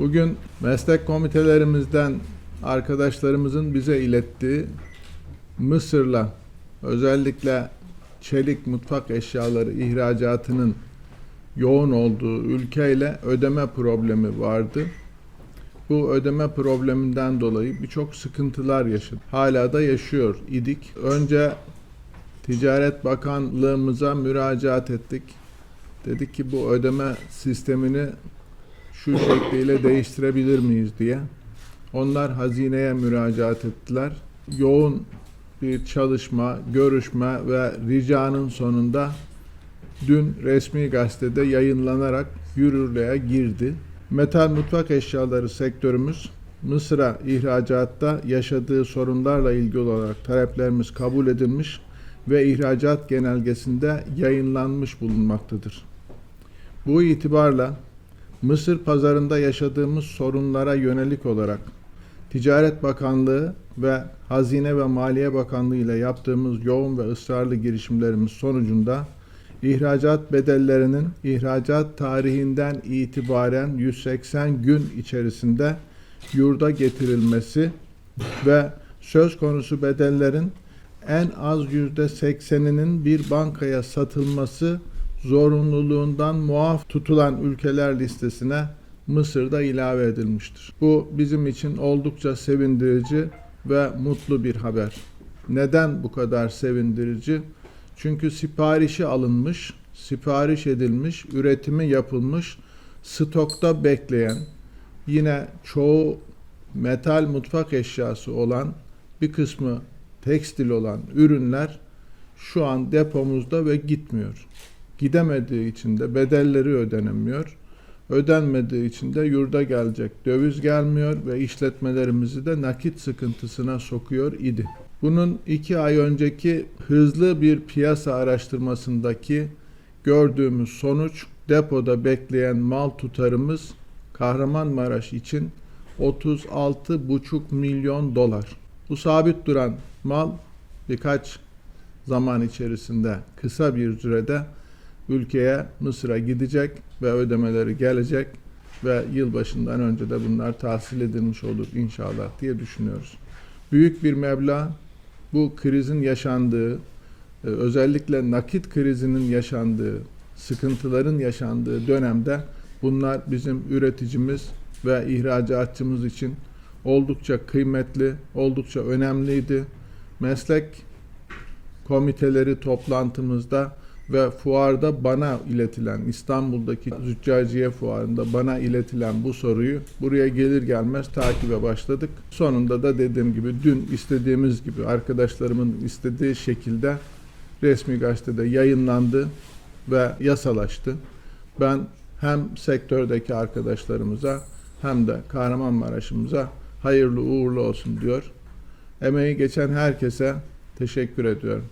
Bugün meslek komitelerimizden arkadaşlarımızın bize ilettiği Mısır'la özellikle çelik mutfak eşyaları ihracatının yoğun olduğu ülkeyle ödeme problemi vardı. Bu ödeme probleminden dolayı birçok sıkıntılar yaşadık. Hala da yaşıyor idik. Önce Ticaret Bakanlığımıza müracaat ettik. Dedik ki bu ödeme sistemini şu şekliyle değiştirebilir miyiz diye. Onlar hazineye müracaat ettiler. Yoğun bir çalışma, görüşme ve ricanın sonunda dün resmi gazetede yayınlanarak yürürlüğe girdi. Metal mutfak eşyaları sektörümüz Mısır'a ihracatta yaşadığı sorunlarla ilgili olarak taleplerimiz kabul edilmiş ve ihracat genelgesinde yayınlanmış bulunmaktadır. Bu itibarla Mısır pazarında yaşadığımız sorunlara yönelik olarak Ticaret Bakanlığı ve Hazine ve Maliye Bakanlığı ile yaptığımız yoğun ve ısrarlı girişimlerimiz sonucunda ihracat bedellerinin ihracat tarihinden itibaren 180 gün içerisinde yurda getirilmesi ve söz konusu bedellerin en az yüzde sekseninin bir bankaya satılması zorunluluğundan muaf tutulan ülkeler listesine Mısır'da ilave edilmiştir. Bu bizim için oldukça sevindirici ve mutlu bir haber. Neden bu kadar sevindirici? Çünkü siparişi alınmış, sipariş edilmiş, üretimi yapılmış, stokta bekleyen, yine çoğu metal mutfak eşyası olan bir kısmı tekstil olan ürünler şu an depomuzda ve gitmiyor. Gidemediği için de bedelleri ödenemiyor. Ödenmediği için de yurda gelecek döviz gelmiyor ve işletmelerimizi de nakit sıkıntısına sokuyor idi. Bunun iki ay önceki hızlı bir piyasa araştırmasındaki gördüğümüz sonuç depoda bekleyen mal tutarımız Kahramanmaraş için 36,5 milyon dolar. Bu sabit duran mal birkaç zaman içerisinde kısa bir sürede ülkeye Mısır'a gidecek ve ödemeleri gelecek ve yılbaşından önce de bunlar tahsil edilmiş olur inşallah diye düşünüyoruz. Büyük bir meblağ bu krizin yaşandığı, e, özellikle nakit krizinin yaşandığı, sıkıntıların yaşandığı dönemde bunlar bizim üreticimiz ve ihracatçımız için oldukça kıymetli, oldukça önemliydi. Meslek komiteleri toplantımızda ve fuarda bana iletilen İstanbul'daki Züccaciye fuarında bana iletilen bu soruyu buraya gelir gelmez takibe başladık. Sonunda da dediğim gibi dün istediğimiz gibi arkadaşlarımın istediği şekilde resmi gazetede yayınlandı ve yasalaştı. Ben hem sektördeki arkadaşlarımıza hem de Kahramanmaraş'ımıza hayırlı uğurlu olsun diyor. Emeği geçen herkese teşekkür ediyorum.